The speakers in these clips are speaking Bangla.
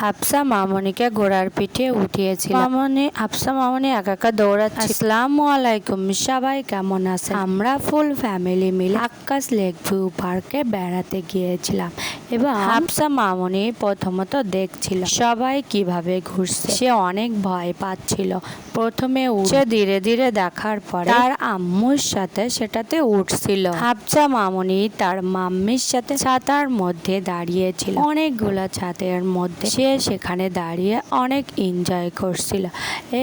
হাফসা মামনিকে ঘোড়ার পিঠে উঠিয়েছিল। মামনি হাফসা মামনি একা একা দৌড়াচ্ছে আসসালামু আলাইকুম সবাই কেমন আছে আমরা ফুল ফ্যামিলি মিলে আকাশ লেক ভিউ পার্কে বেড়াতে গিয়েছিলাম। এবং হাফসা মামনি প্রথমত দেখছিল সবাই কীভাবে ঘুরছে। সে অনেক ভয় পাচ্ছিল। প্রথমে উঠে ধীরে ধীরে দেখার পরে তার আম্মুর সাথে সেটাতে উঠছিল। হাফসা মামনি তার মাম্মির সাথে ছাতার মধ্যে দাঁড়িয়েছিল। অনেকগুলো ছাতের মধ্যে সে সেখানে দাঁড়িয়ে অনেক এনজয় করছিল।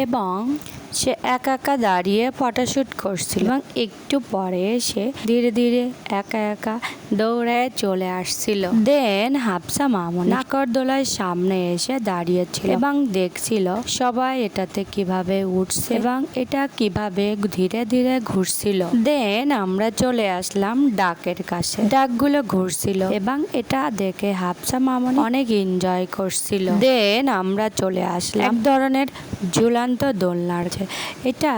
এবং সে একা একা দাঁড়িয়ে ফটোশ্যুট করছিল এবং একটু পরে সে ধীরে ধীরে একা একা দৌড়ায় চলে আসছিল। দেন হাফসা মামুন নাকরদোলার সামনে এসে দাঁড়িয়েছিল এবং দেখছিল সবাই এটাতে কীভাবে উঠছে এবং এটা কীভাবে ধীরে ধীরে ঘুরছিল। দেন আমরা চলে আসলাম ডাকের কাছে। ডাকগুলো ঘুরছিল এবং এটা দেখে হাফসা মামুন অনেক এনজয় করছিল। দেন আমরা চলে আসলাম। এক ধরনের ঝুলান্ত দোলনার কাছে। এটা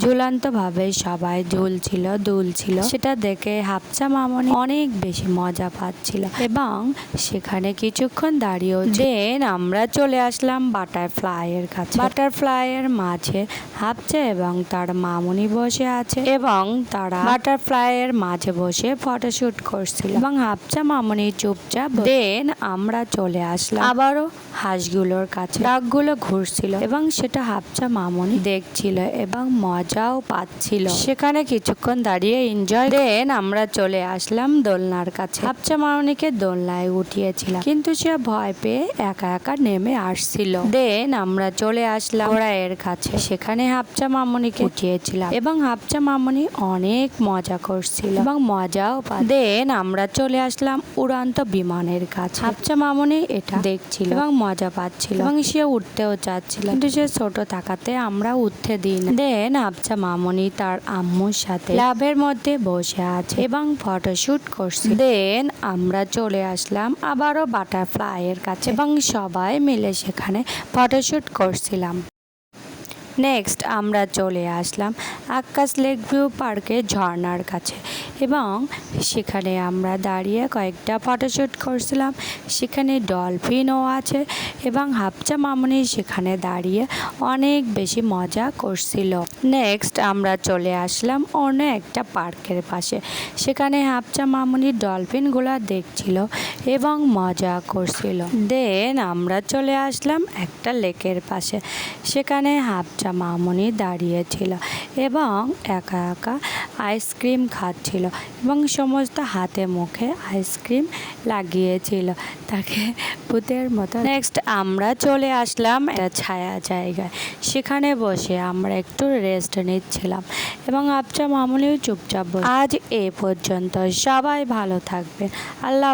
ঝুলান্ত ভাবে সবাই ঝুলছিল, দুলছিল। সেটা দেখে হাফসা মামনি অনেক বেশি মজা পাচ্ছিল এবং সেখানে কিছুক্ষণ দাঁড়িয়েও দেন আমরা চলে আসলাম বাটারফ্লাই এর কাছে। বাটারফ্লাই এর মাঝে হাফসা এবং তার মামনি বসে আছে এবং তারা বাটারফ্লাই এর মাঝে বসে ফটোশুট করছিল। এবং হাফসা মামনি চুপচাপ দেন আমরা চলে আসলাম। আবারও হাঁসগুলোর কাছে। ডাকগুলো ঘুরছিল এবং সেটা হাফসা মামনি দেখছিল এবং মজাও পাচ্ছিল। সেখানে কিছুক্ষণ দাঁড়িয়ে এনজয় দেন আমরা চলে আসলাম দোলনার কাছে। হাফসা মামনিকে দোলনায় উঠিয়েছিলাম। কিন্তু সে ভয় পেয়ে একা একা নেমে আসছিল। দেন আমরা চলে আসলাম ঘোড়াইয়ের কাছে। সেখানে হাফসা মামনিকে উঠিয়েছিলাম এবং হাফসা মামনি অনেক মজা করছিল এবং মজাও দেন আমরা চলে আসলাম উড়ান্ত বিমানের কাছে। হাপচা মামনি এটা দেখছিল এবং মজা পাচ্ছিল। এবং সে উঠতেও চাচ্ছিল। কিন্তু সে ছোট থাকাতে আমরা উঠতে দিই না দেন আবছা মামনি তার আম্মুর সাথে ল্যাবের মধ্যে বসে আছে এবং ফটোশুট করছে। দেন আমরা চলে আসলাম আবারও বাটারফ্লাই এর কাছে এবং সবাই মিলে সেখানে ফটোশুট করছিলাম। নেক্সট আমরা চলে আসলাম আকাশ লেক ভিউ পার্কে ঝর্ণার কাছে এবং সেখানে আমরা দাঁড়িয়ে কয়েকটা ফটোশ্যুট করছিলাম। সেখানে ডলফিনও আছে এবং হাফচা মামনি সেখানে দাঁড়িয়ে অনেক বেশি মজা করছিল। নেক্সট আমরা চলে আসলাম অন্য একটা পার্কের পাশে। সেখানে হাফচা মামনি ডলফিনগুলো দেখছিল এবং মজা করছিল। দেন আমরা চলে আসলাম একটা লেকের পাশে। সেখানে হাফচা মামনি দাঁড়িয়েছিল এবং একা একা আইসক্রিম খাচ্ছিল এবং সমস্ত হাতে মুখে আইসক্রিম লাগিয়েছিল তাকে ভূতের মতো। নেক্সট আমরা চলে আসলাম একটা ছায়া জায়গায়। সেখানে বসে আমরা একটু রেস্ট নিচ্ছিলাম এবং আবচা মামুনিও চুপচাপ আজ এ পর্যন্ত সবাই ভালো থাকবেন। আল্লাহ